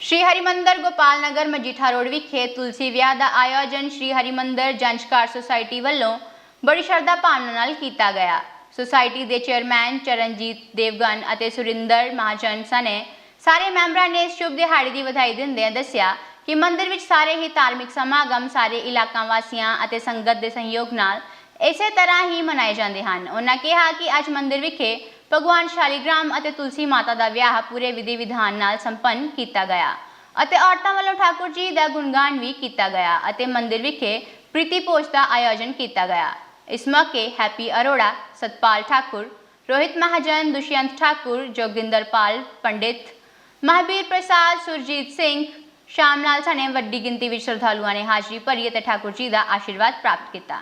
ਸ਼੍ਰੀ Harimandar Gopal Nagar Majitha road ਵਿਖੇ ਤੁਲਸੀ ਵਿਆਹ ਦਾ ਆਯੋਜਨ ਸ਼੍ਰੀ ਹਰਿਮੰਦਰ ਜੰਚਕਾਰ ਸੁਸਾਇਟੀ ਵੱਲੋਂ ਬੜੀ ਸ਼ਰਧਾ ਭਾਵਨਾ ਨਾਲ ਕੀਤਾ ਗਿਆ। ਸੁਸਾਇਟੀ ਦੇ ਚੇਅਰਮੈਨ ਚਰਨਜੀਤ ਦੇਵਗਨ ਅਤੇ ਸੁਰਿੰਦਰ ਮਹਾਜਨ ਸਨੇ ਸਾਰੇ ਮੈਂਬਰਾਂ ਨੇ ਇਸ ਸ਼ੁਭ ਦਿਹਾੜੀ ਦੀ ਵਧਾਈ ਦਿੰਦਿਆਂ ਦੱਸਿਆ ਕਿ ਮੰਦਿਰ ਵਿੱਚ ਸਾਰੇ ਹੀ ਧਾਰਮਿਕ ਸਮਾਗਮ, ਸਾਰੇ ਇਲਾਕਾ ਵਾਸੀਆਂ ਅਤੇ ਸੰਗਤ ਦੇ ਸਹਿਯੋਗ ਨਾਲ ਇਸੇ ਤਰ੍ਹਾਂ ਹੀ ਮਨਾਏ ਜਾਂਦੇ ਹਨ। ਉਹਨਾਂ ਕਿਹਾ ਕਿ ਅੱਜ ਮੰਦਿਰ ਵਿਖੇ ਭਗਵਾਨ ਸ਼ਾਲੀਗ੍ਰਾਮ ਅਤੇ ਤੁਲਸੀ ਮਾਤਾ ਦਾ ਵਿਆਹ ਪੂਰੇ ਵਿਧੀ ਵਿਧਾਨ ਨਾਲ ਸੰਪੰਨ ਕੀਤਾ ਗਿਆ ਅਤੇ ਔਰਤਾਂ ਵੱਲੋਂ ਠਾਕੁਰ ਜੀ ਦਾ ਗੁਣਗਾਨ ਵੀ ਕੀਤਾ ਗਿਆ ਅਤੇ ਮੰਦਿਰ ਵਿਖੇ ਪ੍ਰੀਤੀ ਭੋਜ ਦਾ ਆਯੋਜਨ ਕੀਤਾ ਗਿਆ। ਇਸ ਮੌਕੇ ਹੈਪੀ ਅਰੋੜਾ, ਸਤਪਾਲ ਠਾਕੁਰ, ਰੋਹਿਤ ਮਹਾਜਨ, ਦੁਸ਼ਯੰਤ ਠਾਕੁਰ, ਜੋਗਿੰਦਰ ਪਾਲ, ਪੰਡਿਤ ਮਹਾਬੀਰ ਪ੍ਰਸਾਦ, ਸੁਰਜੀਤ ਸਿੰਘ ਸ਼ਾਮ ਨਾਲ ਸਣੇ ਵੱਡੀ ਗਿਣਤੀ ਵਿੱਚ ਸ਼ਰਧਾਲੂਆਂ ਨੇ ਹਾਜ਼ਰੀ ਭਰੀ ਅਤੇ ਠਾਕੁਰ ਜੀ ਦਾ ਆਸ਼ੀਰਵਾਦ ਪ੍ਰਾਪਤ ਕੀਤਾ।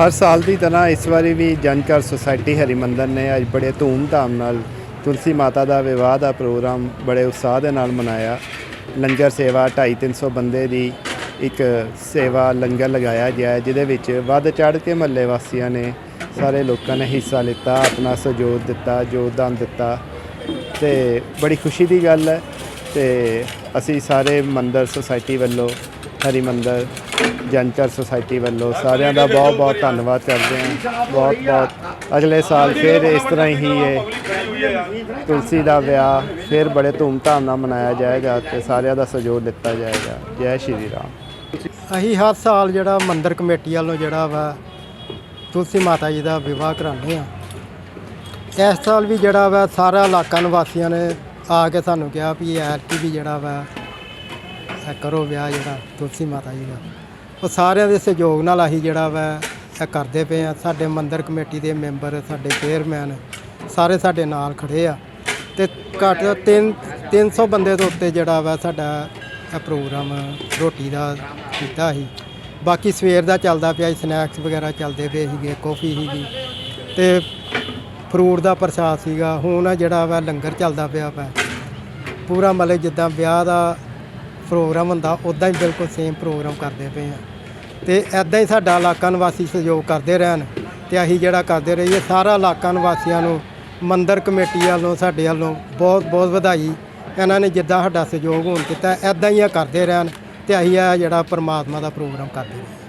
ਹਰ ਸਾਲ ਦੀ ਤਰ੍ਹਾਂ ਇਸ ਵਾਰੀ ਵੀ ਜਨਕਰ ਸੁਸਾਇਟੀ ਹਰਿਮੰਦਰ ਨੇ ਅੱਜ ਬੜੇ ਧੂਮ-ਧਾਮ ਨਾਲ ਤੁਲਸੀ ਮਾਤਾ ਦਾ ਵਿਵਾਹ ਦਾ ਪ੍ਰੋਗਰਾਮ ਬੜੇ ਉਤਸ਼ਾਹ ਦੇ ਨਾਲ ਮਨਾਇਆ। ਲੰਗਰ ਸੇਵਾ 250-300 ਬੰਦੇ ਦੀ ਇੱਕ ਸੇਵਾ ਲੰਗਰ ਲਗਾਇਆ ਗਿਆ ਜਿਹਦੇ ਵਿੱਚ ਵੱਧ ਚੜ੍ਹ ਕੇ ਮਹੱਲੇ ਵਾਸੀਆਂ ਨੇ ਸਾਰੇ ਲੋਕਾਂ ਨੇ ਹਿੱਸਾ ਲਿੱਤਾ, ਆਪਣਾ ਸਹਿਯੋਗ ਦਿੱਤਾ, ਯੋਗਦਾਨ ਦਿੱਤਾ। ਤੇ ਬੜੀ ਖੁਸ਼ੀ ਦੀ ਗੱਲ ਹੈ ਤੇ ਅਸੀਂ ਸਾਰੇ ਮੰਦਰ ਸੁਸਾਇਟੀ ਵੱਲੋਂ ਹਰੀ ਮੰਦਰ ਜਨਚਰ ਸੁਸਾਇਟੀ ਵੱਲੋਂ ਸਾਰਿਆਂ ਦਾ ਬਹੁਤ ਬਹੁਤ ਧੰਨਵਾਦ ਕਰਦੇ ਹਾਂ। ਬਹੁਤ ਬਹੁਤ। ਅਗਲੇ ਸਾਲ ਫਿਰ ਇਸ ਤਰ੍ਹਾਂ ਹੀ ਇਹ ਤੁਲਸੀ ਦਾ ਵਿਆਹ ਫਿਰ ਬੜੇ ਧੂਮਧਾਮ ਨਾਲ ਮਨਾਇਆ ਜਾਏਗਾ ਤੇ ਸਾਰਿਆਂ ਦਾ ਸਹਿਯੋਗ ਦਿੱਤਾ ਜਾਏਗਾ। ਜੈ ਸ਼੍ਰੀ ਰਾਮ। ਅਸੀਂ ਹਰ ਸਾਲ ਜਿਹੜਾ ਮੰਦਿਰ ਕਮੇਟੀ ਵੱਲੋਂ ਜਿਹੜਾ ਵਾ ਤੁਲਸੀ ਮਾਤਾ ਜੀ ਦਾ ਵਿਵਾਹ ਕਰਾਉਂਦੇ ਆ ਇਸ ਸਾਲ ਵੀ ਜਿਹੜਾ ਵਾ ਸਾਰਾ ਇਲਾਕਾ ਨਿਵਾਸੀਆਂ ਨੇ ਆ ਕੇ ਸਾਨੂੰ ਕਿਹਾ ਵੀ ਐਤਕੀ ਵੀ ਜਿਹੜਾ ਵਾ ਕਰੋ ਵਿਆਹ ਜਿਹੜਾ ਤੁਲਸੀ ਮਾਤਾ ਜੀ ਦਾ। ਉਹ ਸਾਰਿਆਂ ਦੇ ਸਹਿਯੋਗ ਨਾਲ ਅਸੀਂ ਜਿਹੜਾ ਵਾ, ਇਹ ਕਰਦੇ ਪਏ ਆ। ਸਾਡੇ ਮੰਦਰ ਕਮੇਟੀ ਦੇ ਮੈਂਬਰ, ਸਾਡੇ ਚੇਅਰਮੈਨ ਸਾਰੇ ਸਾਡੇ ਨਾਲ ਖੜੇ ਆ। ਤੇ ਘੱਟ 3 300 ਬੰਦੇ ਦੇ ਉੱਤੇ ਜਿਹੜਾ ਵਾ ਸਾਡਾ ਇਹ ਪ੍ਰੋਗਰਾਮ ਰੋਟੀ ਦਾ ਕੀਤਾ ਸੀ। ਬਾਕੀ ਸਵੇਰ ਦਾ ਚੱਲਦਾ ਪਿਆ ਸੀ, ਸਨੈਕਸ ਵਗੈਰਾ ਚੱਲਦੇ ਪਏ ਸੀਗੇ, ਕੌਫੀ ਸੀਗੀ। ਤੇ ਫਰੂਟ ਦਾ ਪ੍ਰਸ਼ਾਦ ਸੀਗਾ। ਹੁਣ ਆ ਜਿਹੜਾ ਵਾ ਲੰਗਰ ਚੱਲਦਾ ਪਿਆ ਵਾ। ਪੂਰਾ ਮਤਲਬ ਜਿੱਦਾਂ ਵਿਆਹ ਦਾ ਪ੍ਰੋਗਰਾਮ ਹੁੰਦਾ ਉਦਾਂ ਹੀ ਬਿਲਕੁਲ ਸੇਮ ਪ੍ਰੋਗਰਾਮ ਕਰਦੇ ਪਏ ਆ। ਤੇ ਐਦਾਂ ਹੀ ਸਾਡਾ ਇਲਾਕਾ ਨਿਵਾਸੀ ਸਹਿਯੋਗ ਕਰਦੇ ਰਹਿਣ ਤੇ ਅਸੀਂ ਜਿਹੜਾ ਕਰਦੇ ਰਹੀਏ, ਸਾਰਾ ਇਲਾਕਾ ਨਿਵਾਸੀਆਂ ਨੂੰ, ਮੰਦਰ ਕਮੇਟੀ ਵੱਲੋਂ, ਸਾਡੇ ਵੱਲੋਂ ਬਹੁਤ ਬਹੁਤ ਵਧਾਈ। ਇਹਨਾਂ ਨੇ ਜਿੱਦਾਂ ਸਾਡਾ ਸਹਿਯੋਗ ਹੋਣ ਕੀਤਾ ਐਦਾਂ ਹੀ ਇਹ ਕਰਦੇ ਰਹਿਣ ਤੇ ਅਸੀਂ ਇਹ ਜਿਹੜਾ ਪਰਮਾਤਮਾ ਦਾ ਪ੍ਰੋਗਰਾਮ ਕਰਦੇ ਰਹੀਏ।